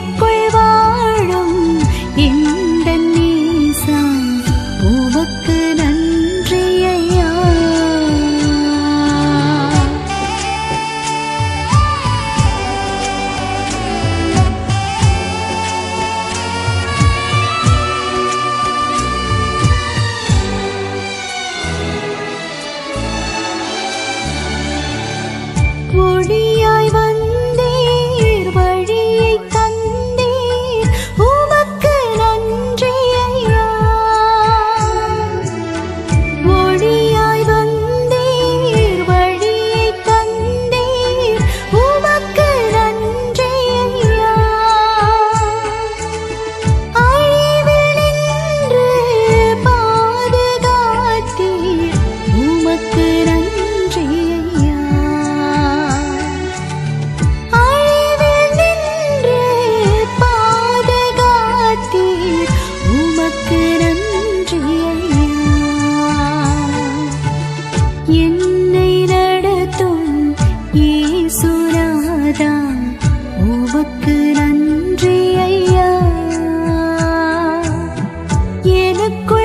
recuerdo. Radha உமக்கு நன்றி ஐயா. எனக்கு